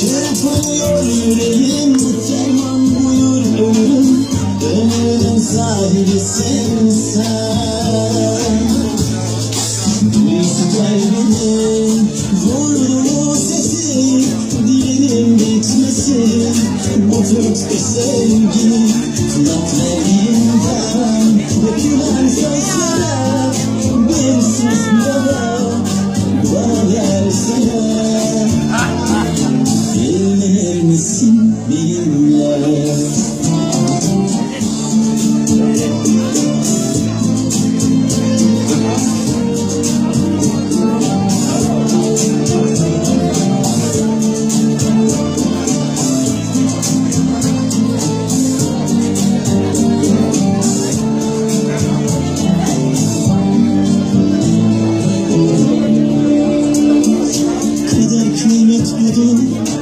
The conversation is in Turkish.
Çırpınıyor yüreğim Ferman buyur ömrüm Ömrümün sahibisin sen. Duysun kalbinin vurduğu sesi Dilinin bitmesin. Bu sevgi misin benimle? Kader kıymet